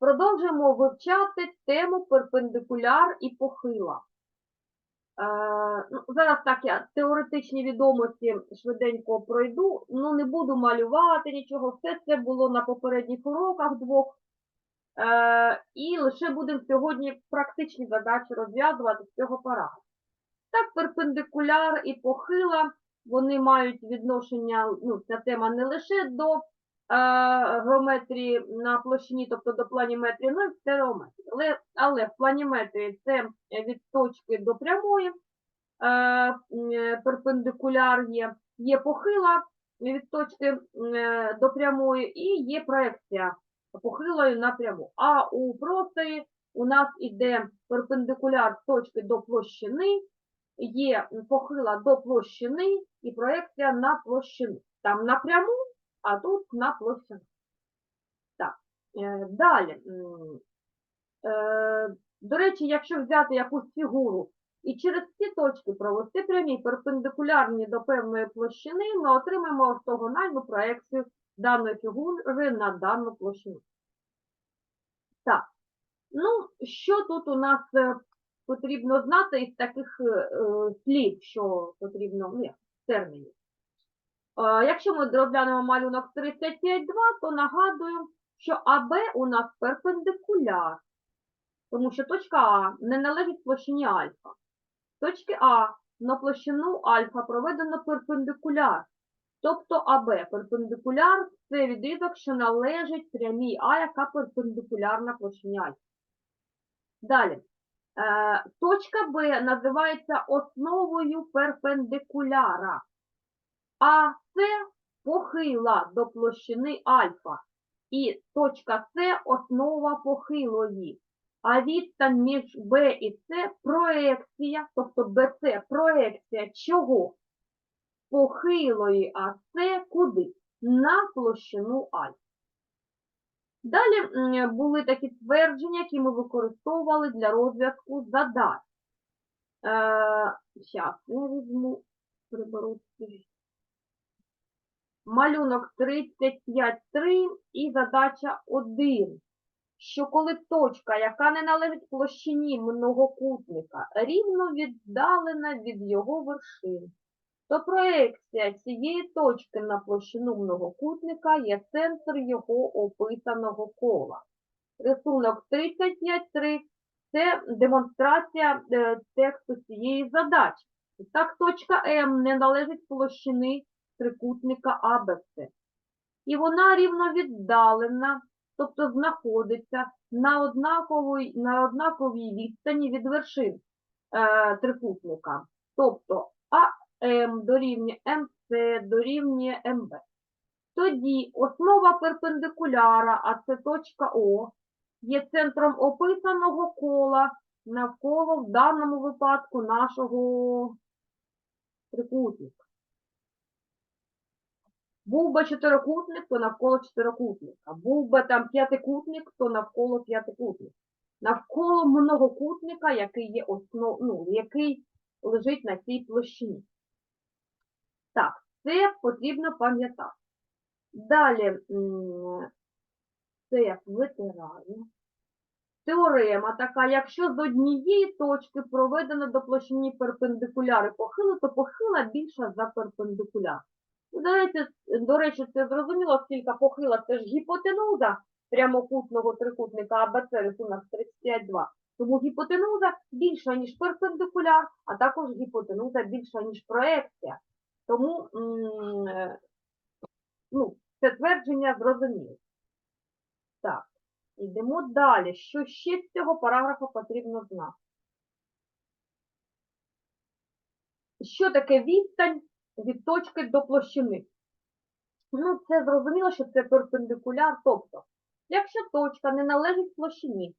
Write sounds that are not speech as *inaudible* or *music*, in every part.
Продовжуємо вивчати тему перпендикуляр і похила. Е, ну, зараз так я теоретичні відомості швиденько пройду, ну не буду малювати нічого, все це було на попередніх уроках двох. Е, і лише будемо сьогодні практичні задачі розв'язувати з цього параграфу. Так, перпендикуляр і похила, вони мають відношення, ну, ця тема не лише до геометрії на площині, тобто до планіметрії, ну і в стереометрії. Але, але в планіметрії це від точки до прямої, е, перпендикуляр є, є похила від точки е, до прямої і є проекція похилою на пряму. А у просторі у нас іде перпендикуляр точки до площини, є похила до площини і проекція на площину. Там напряму, а тут на площину. Так, е, далі. е, До речі, якщо взяти якусь фігуру і через ці точки провести прямі перпендикулярні до певної площини, ми отримаємо ортогональну проекцію даної фігури на дану площину. Так, ну, що тут у нас е, потрібно знати із таких слів, що потрібно, ну, термінів. Е, Якщо ми розглянемо малюнок 35.2, то нагадую, що АБ у нас перпендикуляр, тому що точка А не належить площині альфа. Точки А на площину альфа проведено перпендикуляр, тобто АБ перпендикуляр це відрізок, що належить прямій А, яка перпендикулярна площині альфа. Далі. Е, Точка Б називається основою перпендикуляра, а це похила до площини альфа. І точка С основа похилої. А відстань між Б і С проекція, тобто БС проекція чого? Похилої АС куди? На площину альфа. Далі були такі твердження, які ми використовували для розв'язку задач. Е, Зараз я візьму, приберу ці. Малюнок 35.3 і задача 1. Що коли точка, яка не належить площині многокутника, рівно віддалена від його вершин, то проекція цієї точки на площину многокутника є центр його описаного кола. Рисунок 35.3 – це демонстрація е, тексту цієї задачі. Так, точка М не належить площини трикутника АБЦ. І вона рівно віддалена, тобто знаходиться на однаковій, на однаковій відстані від вершин е, трикутника. Тобто АМ дорівнює МС дорівнює МБ. Тоді основа перпендикуляра, а це точка О, є центром описаного кола навколо в даному випадку нашого трикутника. Був би чотирикутник, то навколо чотирикутника. Був би там п'ятикутник, то навколо п'ятикутника. Навколо многокутника, який є основ... ну, який лежить на цій площині. Так, це потрібно пам'ятати. Далі це витираю. Теорема така, якщо з однієї точки проведено до площині перпендикуляри похилу, то похила більша за перпендикуляр. Ну, До речі, до речі, це зрозуміло, оскільки похила це ж гіпотенуза прямокутного трикутника АБЦ рисунок 35.2. Тому гіпотенуза більша, ніж перпендикуляр, а також гіпотенуза більша, ніж проекція. Тому е, ну, це твердження зрозуміло. Так, йдемо далі. Що ще з цього параграфу потрібно знати? Що таке відстань від точки до площини? Ну, це зрозуміло, що це перпендикуляр, тобто, якщо точка не належить площині,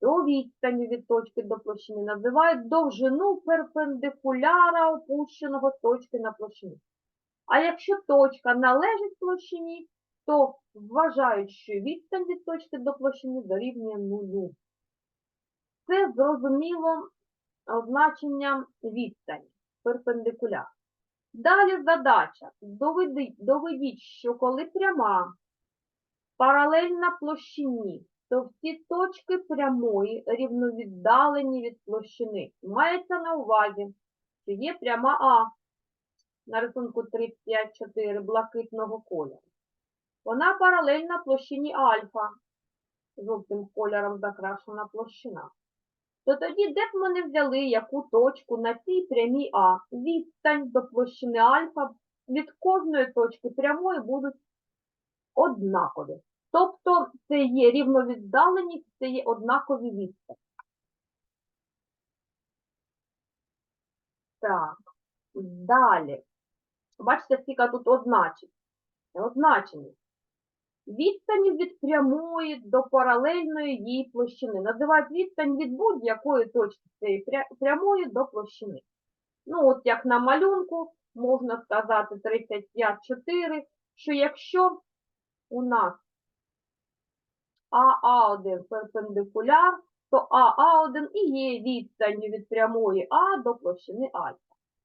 то відстань від точки до площини називають довжину перпендикуляра, опущеного точки на площину. А якщо точка належить площині, то вважають, що відстань від точки до площини дорівнює нулю. Це зрозуміло означення відстані, перпендикуляр. Далі задача. Доведіть, доведіть, що коли пряма паралельна площині то всі точки прямої рівновіддалені від площини. Мається на увазі, що є пряма А на рисунку 35,4 блакитного кольору. Вона паралельна площині альфа, жовтим кольором закрашена площина. То тоді, де б ми не взяли яку точку на цій прямій А, відстань до площини альфа від кожної точки прямої будуть однакові. Тобто це є рівновіддаленість, це є однакові відстані. Так, далі. Бачите, скільки тут означень. Означені. Відстані від прямої до паралельної її площини. Називають відстань від будь-якої точки цієї прямої до площини. Ну, от як на малюнку, можна сказати 35,4, що якщо у нас АА1 перпендикуляр, то АА1 і є відстанню від прямої А до площини альфа.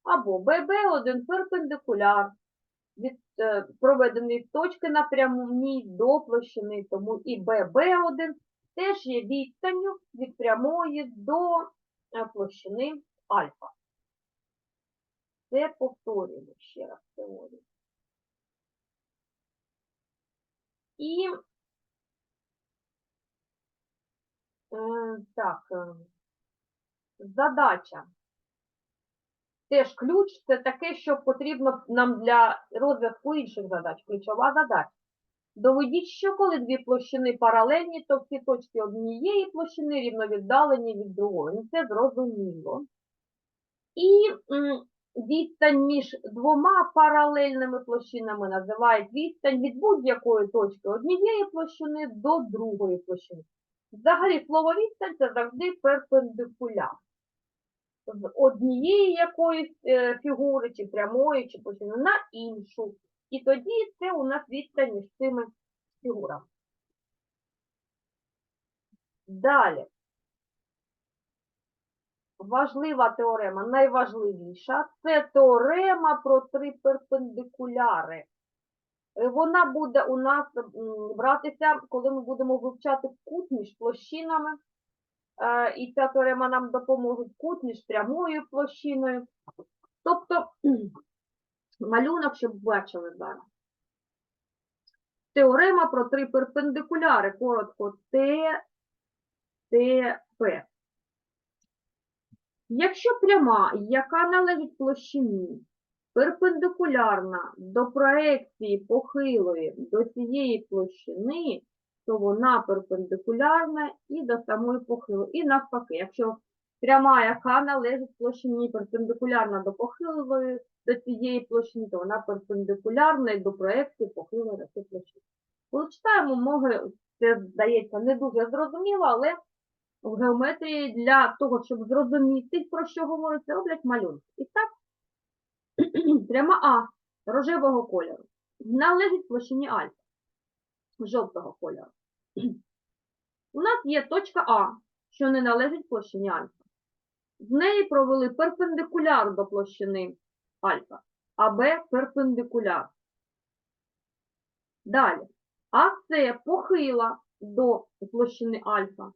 Або ББ1 перпендикуляр від е, проведеної точки на прямій до площини, тому і ББ1 теж є відстанню від прямої до е, площини альфа. Це повторюємо ще раз теорію. І е, так, задача. Теж ключ це таке, що потрібно нам для розв'язку інших задач. Ключова задача. Доведіть, що коли дві площини паралельні, то всі точки однієї площини рівновіддалені від другої. Ну, це зрозуміло. І відстань між двома паралельними площинами називають відстань від будь-якої точки однієї площини до другої площини. Взагалі, слово відстань це завжди перпендикуляр. З однієї якоїсь е, фігури, чи прямої, чи площини на іншу. І тоді це у нас відстань між цими фігурами. Далі. Важлива теорема, найважливіша, це теорема про три перпендикуляри. Е, Вона буде у нас братися, коли ми будемо вивчати кут між площинами. Е, І ця теорема нам допоможе кут між прямою площиною. Тобто, малюнок, щоб бачили зараз. Теорема про три перпендикуляри, коротко Т, Т, П. Якщо пряма, яка належить площині, перпендикулярна до проекції похилої до цієї площини, вона перпендикулярна і до самої похилої. І навпаки, якщо пряма, яка належить площині, перпендикулярна до похилої до цієї площини, то вона перпендикулярна і до проекції похилої до цієї площини. Коли читаємо, може, це здається не дуже зрозуміло, але в геометрії для того, щоб зрозуміти, про що говориться, роблять малюнки. І так, *clears throat* пряма А рожевого кольору належить площині альфа жовтого кольору. У нас є точка А, що не належить площині альфа. З неї провели перпендикуляр до площини альфа, а Б перпендикуляр. Далі. АС похила до площини альфа,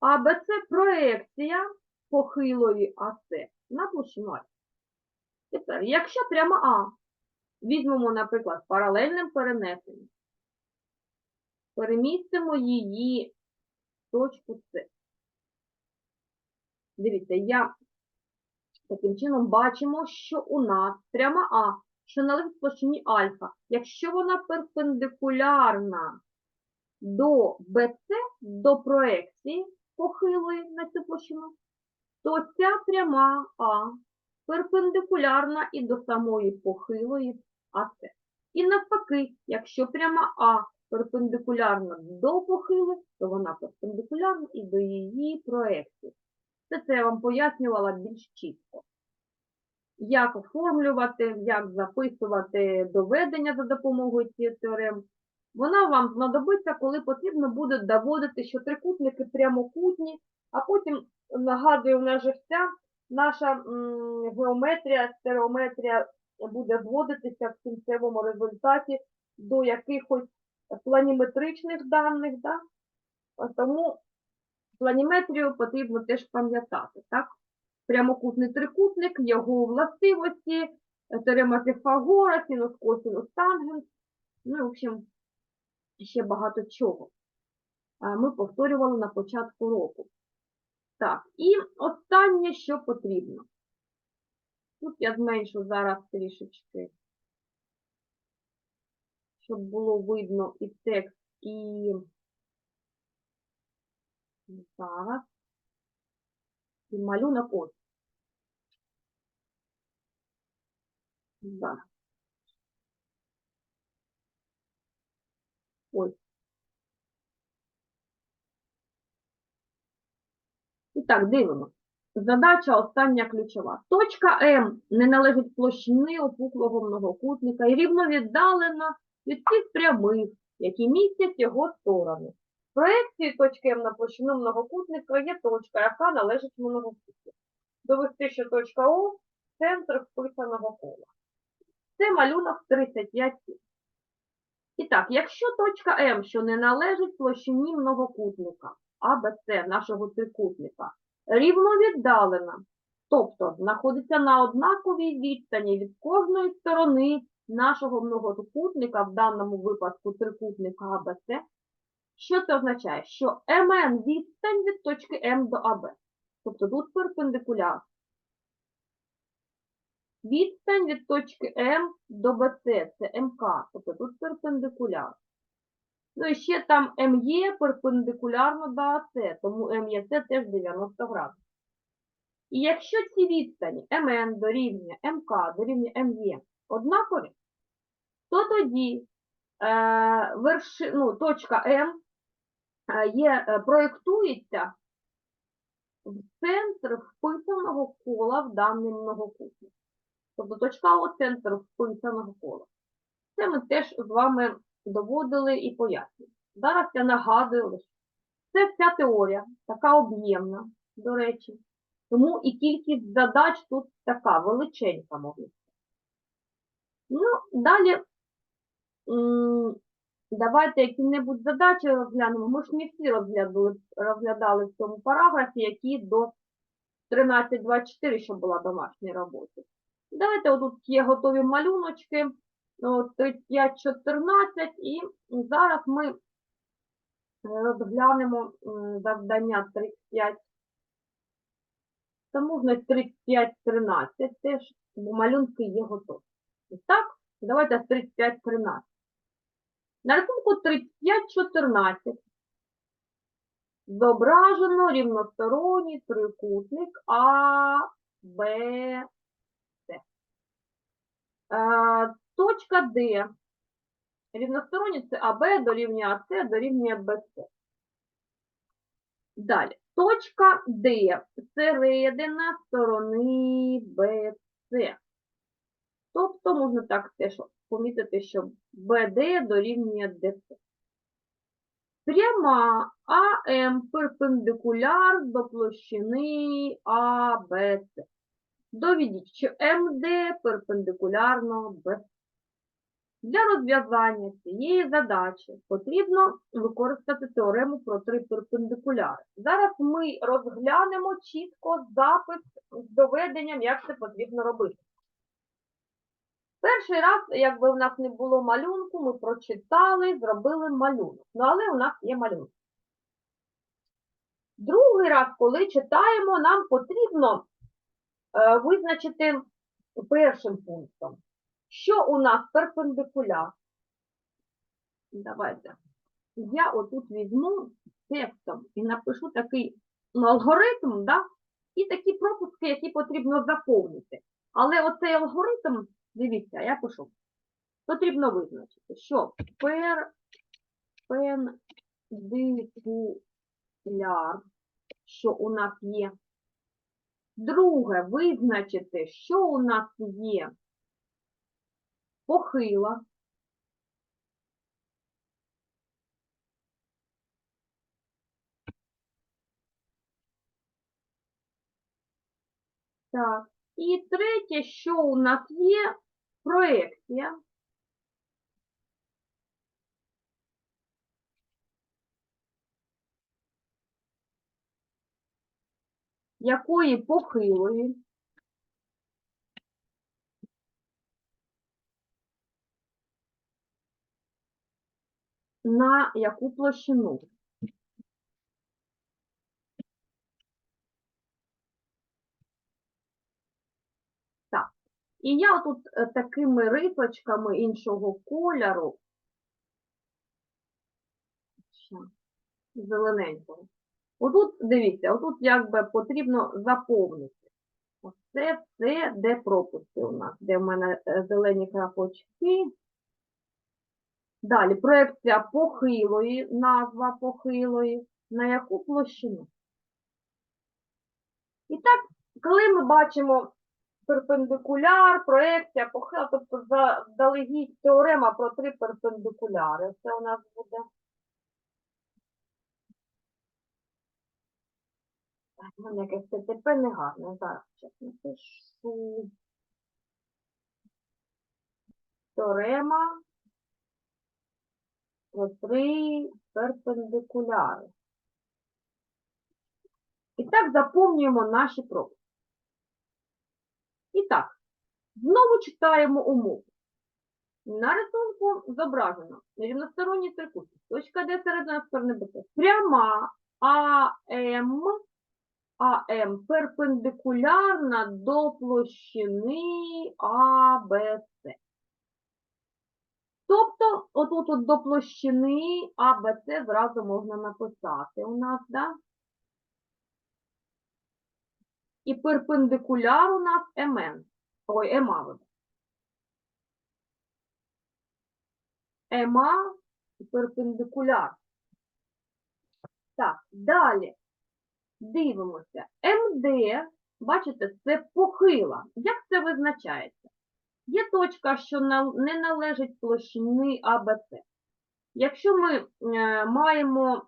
а БЦ проекція похилої АС на площину альфа. Тепер, якщо прямо А, візьмемо, наприклад, паралельним перенесенням, перемістимо її в точку С. Дивіться, я таким чином бачимо, що у нас пряма А, що належить площині альфа, якщо вона перпендикулярна до БЦ, до проекції похилої на цю площину, то ця пряма А перпендикулярна і до самої похилої АС. І навпаки, якщо пряма А перпендикулярна до похили, то вона перпендикулярна і до її проекції. Це це я вам пояснювала більш чітко. Як оформлювати, як записувати доведення за допомогою цієї теорем. Вона вам знадобиться, коли потрібно буде доводити, що трикутники прямокутні, а потім, нагадую, в нас же вся наша геометрія, стереометрія буде зводитися в кінцевому результаті до якихось планіметричних даних, да? Тому планіметрію потрібно теж пам'ятати? Прямокутний трикутник, його властивості, теорема Піфагора, синус, косинус, тангенс, ну, і, в общем, ще багато чого. Ми повторювали на початку року. Так, і останнє, що потрібно. Тут я зменшу зараз трішечки, щоб було видно і текст, і зараз. І малюнок ось. Зараз. Ось. І так, дивимося. Задача остання ключова. Точка М не належить площини опуклого многокутника і рівно віддалена від всіх прямих, які містять його сторони. Проекції точки М на площину многокутника є точка, яка належить многокутнику. Довести, що точка О – центр вписаного кола. Це малюнок 35. І так, якщо точка М, що не належить площині многокутника, АБЦ нашого трикутника, рівно віддалена, тобто знаходиться на однаковій відстані від кожної сторони нашого многокутника, в даному випадку трикутника АБЦ, що це означає? Що МН відстань від точки М до АБ. Тобто тут перпендикуляр. Відстань від точки М до БЦ це МК, тобто тут перпендикуляр. Ну і ще там МЄ перпендикулярно до АЦ, тому МЄЦ теж 90 градусів. І якщо ці відстані МН дорівнює МК дорівнює МЄ однакові, то тоді е, верши, ну, точка М е, є, е, проєктується в центр вписаного кола в даний многокутник. Тобто точка О – центр вписаного кола. Це ми теж з вами доводили і пояснюємо. Зараз я нагадую лише. Це вся теорія, така об'ємна, до речі. Тому і кількість задач тут така величенька, можна. Ну, далі давайте які-небудь задачі розглянемо. Ми ж не всі розглядали, розглядали в цьому параграфі, які до 13.24, що була домашня робота. Давайте отут є готові малюночки. 35-14 і зараз ми е, розглянемо завдання 35. Та можна 35-13 теж, малюнки є готові. Так, давайте з 35-13. На рахунку 35-14 зображено рівносторонній трикутник А, Б, С. Е, Точка Д. Рівносторонні це АБ дорівнює АС дорівнює БС. Далі. Точка Д. Середина сторони БС. Тобто можна так теж помітити, що БД дорівнює ДС. Пряма АМ перпендикуляр до площини АБС. Доведіть, що МД перпендикулярно БС. Для розв'язання цієї задачі потрібно використати теорему про три перпендикуляри. Зараз ми розглянемо чітко запис з доведенням, як це потрібно робити. Перший раз, якби в нас не було малюнку, ми прочитали, зробили малюнок. Ну, але у нас є малюнок. Другий раз, коли читаємо, нам потрібно е, визначити першим пунктом. Що у нас перпендикуляр? Давайте. Я отут візьму текстом і напишу такий ну, алгоритм, да? і такі пропуски, які потрібно заповнити. Але оцей алгоритм, дивіться, я пишу, потрібно визначити, що перпендикуляр, що у нас є. Друге, визначити, що у нас є похила. Так, і третє, що у нас є проекція. Якої похилої? На яку площину? І я тут е, такими рисочками іншого кольору, зелененького. Отут, дивіться, отут якби потрібно заповнити. Оце все, де пропуски у нас, де в мене е, зелені крапочки. Далі, проекція похилої, назва похилої, на яку площину. І так, коли ми бачимо перпендикуляр, проекція, похила, тобто заздалегідь теорема про три перпендикуляри. Це у нас буде. В мене якесь ТТП не гарне. Зараз щас напишу. Теорема про три перпендикуляри. І так заповнюємо наші пропуски. І так, знову читаємо умову. На рисунку зображено рівносторонній трикутник. Точка Д середина сторони БЦ. Пряма АМ, АМ перпендикулярна до площини АБЦ. Тобто, отут от до площини АБЦ зразу можна написати у нас, да? І перпендикуляр у нас МН. Ой, МА. вибачте. ЕМА і перпендикуляр. Так, далі дивимося. МД, бачите, це похила. Як це визначається? Є точка, що не належить площини АБЦ. Якщо ми е, маємо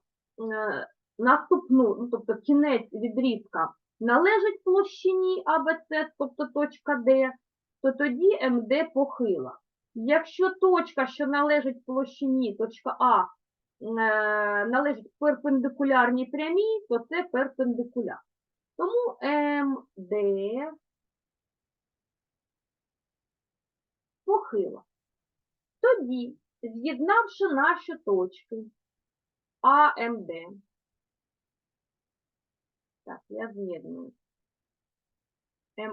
е, наступну, ну, тобто кінець відрізка належить площині АБЦ, тобто точка Д, то тоді МД похила. Якщо точка, що належить площині, точка А, е, належить перпендикулярній прямій, то це перпендикуляр. Тому МД похила. Тоді, з'єднавши наші точки АМД, так, я з'єдную.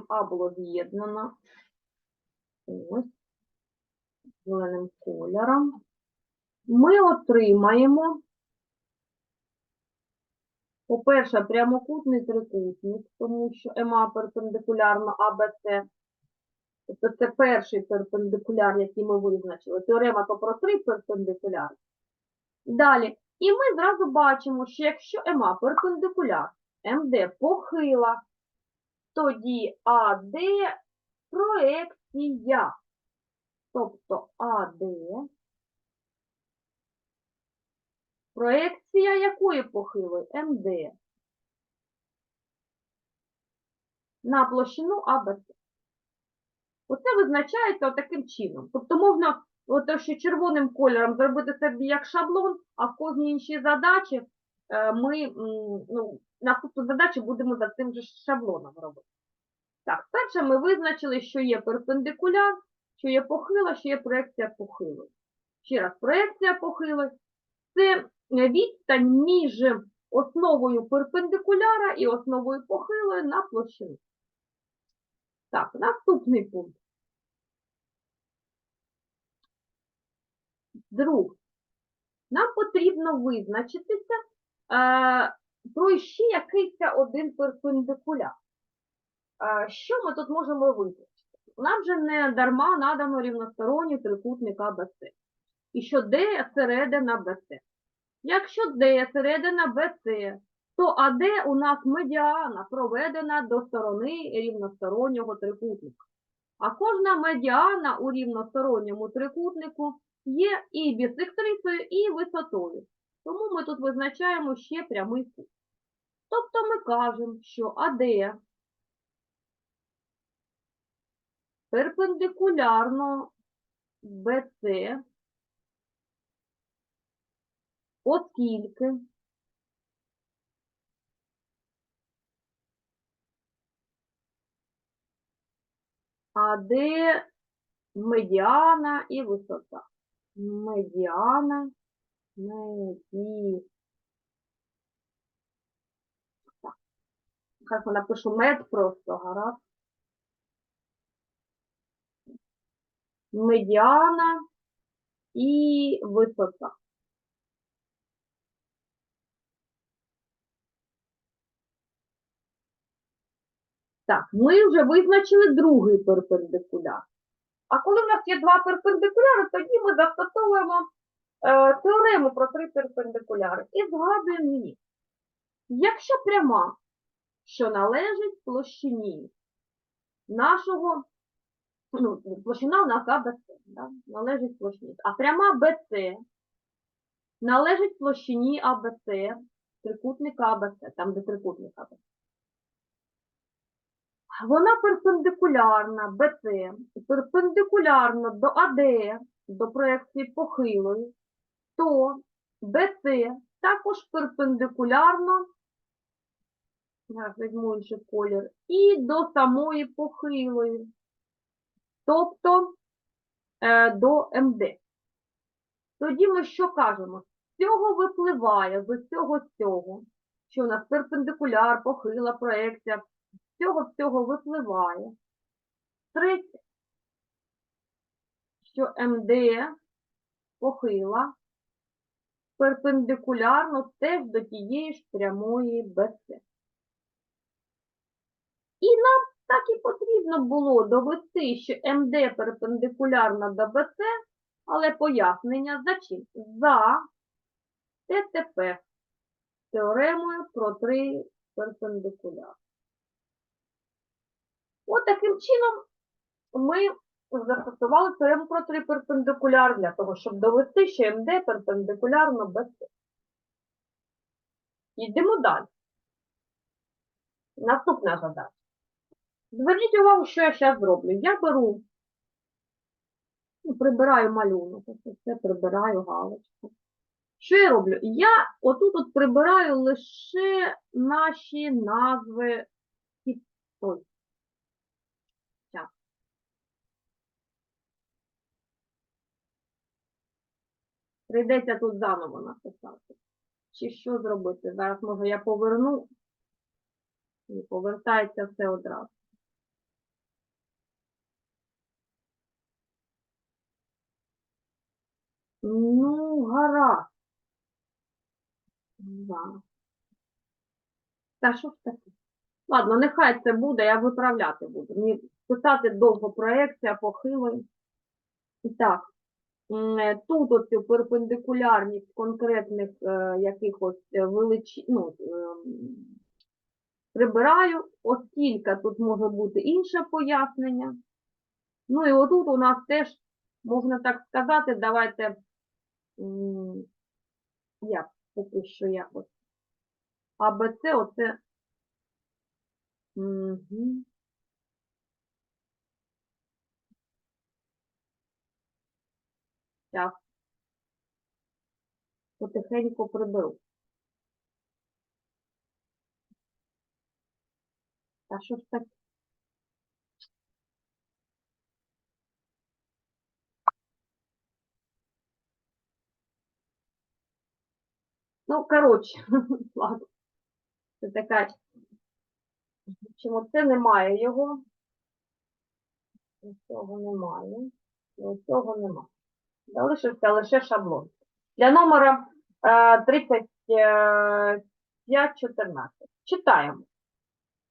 МА було з'єднано. Ось. Зеленим кольором. Ми отримаємо, по-перше, прямокутний трикутник, тому що МА перпендикулярно АБЦ. Тобто це перший перпендикуляр, який ми визначили. Теорема то про три перпендикуляри. Далі. І ми зразу бачимо, що якщо МА перпендикуляр, МД похила, тоді АД проекція. Тобто АД проекція якої похилої? МД на площину АБЦ. Оце визначається таким чином. Тобто можна от що червоним кольором зробити собі як шаблон, а в кожній іншій задачі ми ну, наступну задачу будемо за цим же шаблоном робити. Так, перше ми визначили, що є перпендикуляр, що є похила, що є проекція похилої. Ще раз, проекція похилої – це відстань між основою перпендикуляра і основою похилої на площину. Так, наступний пункт. Друг. Нам потрібно визначитися е, про ще якийсь один перпендикуляр. Що ми тут можемо визначити? Нам же не дарма надано рівносторонній трикутник АБЦ. І що D середина БЦ. Якщо D середина БЦ, то АД у нас медіана проведена до сторони рівностороннього трикутника. А кожна медіана у рівносторонньому трикутнику є і бісектрисою, і висотою. Тому ми тут визначаємо ще прямий кут. Тобто ми кажемо, що АД перпендикулярно БЦ, оскільки АД медіана і висота. Медіана меді. Так. Я напишу мед просто, гаразд. Медіана і висота. Так, ми вже визначили другий перпендикуляр. А коли в нас є два перпендикуляри, тоді ми застосовуємо теорему про три перпендикуляри і згадуємо її. Якщо пряма, що належить площині нашого, ну, площина у нас АБЦ, да? належить площині, а пряма БЦ належить площині АБЦ, трикутника АБЦ, там де трикутник АБЦ. Вона перпендикулярна БЦ, перпендикулярна до АД, до проекції похилої, то БЦ також перпендикулярно, зараз візьму інший колір, і до самої похилої, тобто е, до МД. Тоді ми що кажемо? З цього випливає, з цього цього, що у нас перпендикуляр, похила проекція, з цього всього випливає. Третє, що МД похила перпендикулярно теж до тієї ж прямої БЦ. І нам так і потрібно було довести, що МД перпендикулярна до БЦ, але пояснення за чим? За ТТП теоремою про три перпендикуляри. От таким чином ми застосували теорему про три перпендикуляр для того, щоб довести, що МД перпендикулярно БЦ. Йдемо далі. Наступна задача. Зверніть увагу, що я зараз зроблю. Я беру, ну, прибираю малюнок, ось прибираю галочку. Що я роблю? Я отут от прибираю лише наші назви. Ой, Прийдеться тут заново написати. Чи що зробити? Зараз, може, я поверну і повертається все одразу. Ну, гаразд. Да. Та що ж таке? Ладно, нехай це буде, я виправляти буду. Мені писати довго проекція похилої. І так, тут оцю перпендикулярність конкретних е, якихось величин, ну, ем, прибираю, оскільки тут може бути інше пояснення. Ну і отут у нас теж, можна так сказати, давайте, як, поки що якось. АБЦ, оце. Угу. Так. Потихеньку приберу. Та що ж таке? Ну, коротше, *laughs* ладно. Це така. Чому це немає його? Цього немає. Цього немає. Залишився лише шаблон. Для номера е, 3514. Читаємо.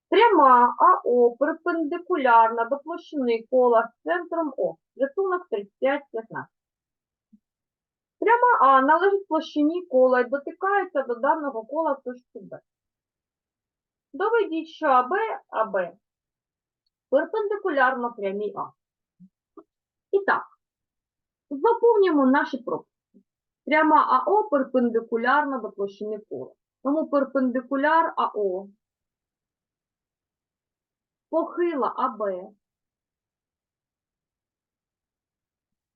Пряма АО перпендикулярна до площини кола з центром О. Рисунок 3515. Пряма А належить площині кола і дотикається до даного кола в точці Б. Доведіть, що АБ, АБ перпендикулярно прямій А. І так, заповнюємо наші пропуски. Пряма АО перпендикулярна до площини кола. Тому перпендикуляр АО похила АБ.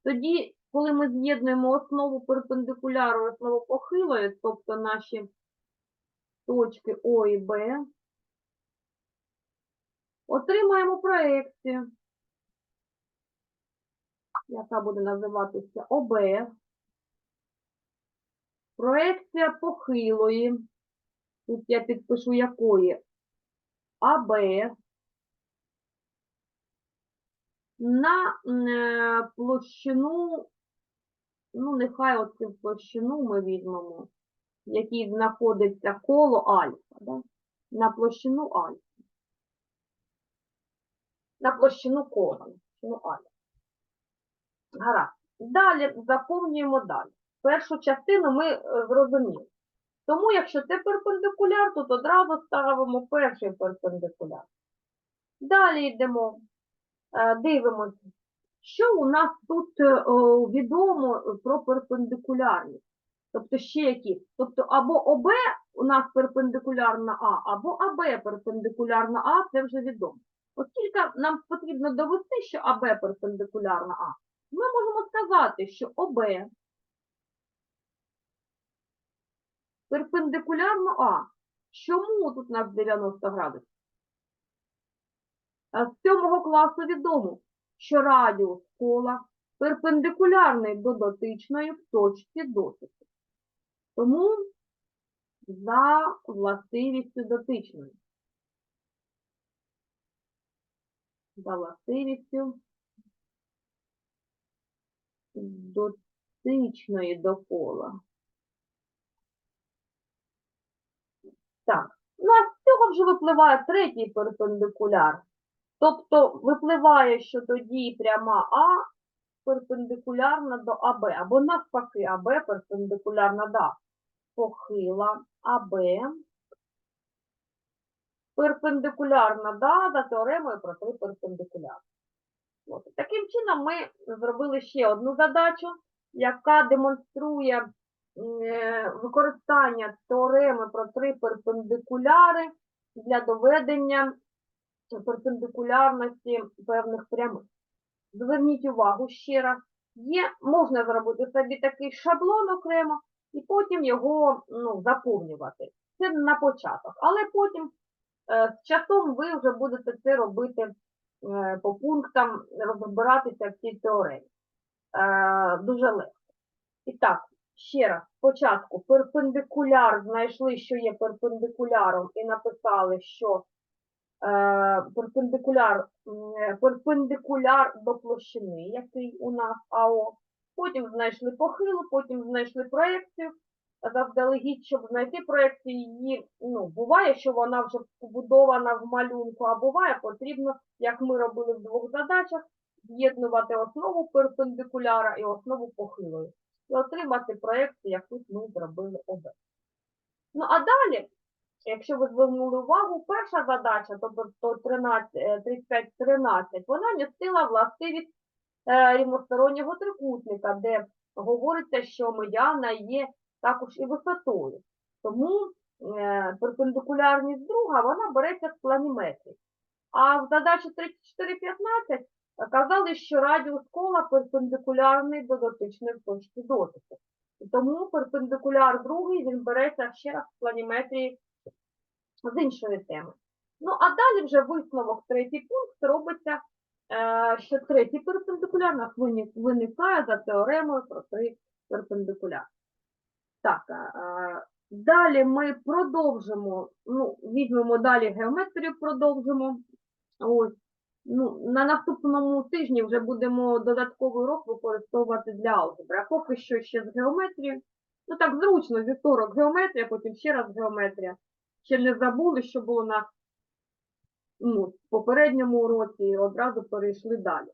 Тоді, коли ми з'єднуємо основу перпендикуляру і основу похилої, тобто наші точки О і Б, отримаємо проекцію. Яка буде називатися ОБ. Проекція похилої. Тут я підпишу якої. АБ на е, площину, ну, нехай оцю площину ми візьмемо, в якій знаходиться коло альфа, да? на площину альфа. На площину кола, на площину альфа. Гаразд. Далі заповнюємо далі. Першу частину ми е, зрозуміли. Тому, якщо це перпендикуляр, то одразу ставимо перший перпендикуляр. Далі йдемо, е, дивимося, що у нас тут е, відомо про перпендикулярність. Тобто ще які? Тобто або ОБ у нас перпендикулярна А, або АБ перпендикулярна А, це вже відомо. Оскільки нам потрібно довести, що АБ перпендикулярна А, ми можемо сказати, що ОБ перпендикулярно А. Чому тут у нас 90 градусів? З сьомого класу відомо, що радіус кола перпендикулярний до дотичної в точці дотику. Тому за властивістю дотичної. За властивістю дотичної до кола. Так, ну а з цього вже випливає третій перпендикуляр. Тобто випливає, що тоді пряма А перпендикулярна до АБ, або навпаки, АБ перпендикулярна до А. Похила АБ перпендикулярна да, за теоремою про три перпендикуляри. От. Таким чином ми зробили ще одну задачу, яка демонструє е, використання теореми про три перпендикуляри для доведення перпендикулярності певних прямих. Зверніть увагу ще раз, є, можна зробити собі такий шаблон окремо і потім його ну, заповнювати. Це на початок. Але потім е, з часом ви вже будете це робити по пунктам, розбиратися в цій теоремі. Е, дуже легко. І так, ще раз, спочатку перпендикуляр знайшли, що є перпендикуляром, і написали, що е, перпендикуляр, е, перпендикуляр до площини, який у нас АО. Потім знайшли похилу, потім знайшли проекцію. Заздалегідь, щоб знайти проекцію, її, ну, буває, що вона вже побудована в малюнку, а буває, потрібно, як ми робили в двох задачах, з'єднувати основу перпендикуляра і основу похилої. І отримати проекцію, як тут ми зробили ОБ. Ну, а далі, якщо ви звернули увагу, перша задача, тобто 35-13, вона містила властивість е, рівностороннього трикутника, де говориться, що медіана є також і висотою. Тому е, перпендикулярність друга, вона береться з планіметрів. А в задачі 34-15 казали, що радіус кола перпендикулярний до дотичної точки дотику. Тому перпендикуляр другий, він береться ще раз в планіметрії з іншої теми. Ну, а далі вже висновок третій пункт робиться, е, що третій перпендикуляр у виникає за теоремою про три перпендикуляри. Так, е, е, далі ми продовжимо, ну, візьмемо далі геометрію, продовжимо. Ось. Ну, на наступному тижні вже будемо додатковий урок використовувати для алгебри. А поки що ще з геометрії. Ну так зручно, вівторок геометрія, потім ще раз геометрія. Ще не забули, що було на ну, в попередньому уроці і одразу перейшли далі.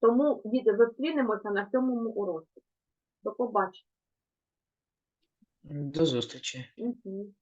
Тому від, зустрінемося на сьомому уроці. До побачення. До зустрічі. Мгм.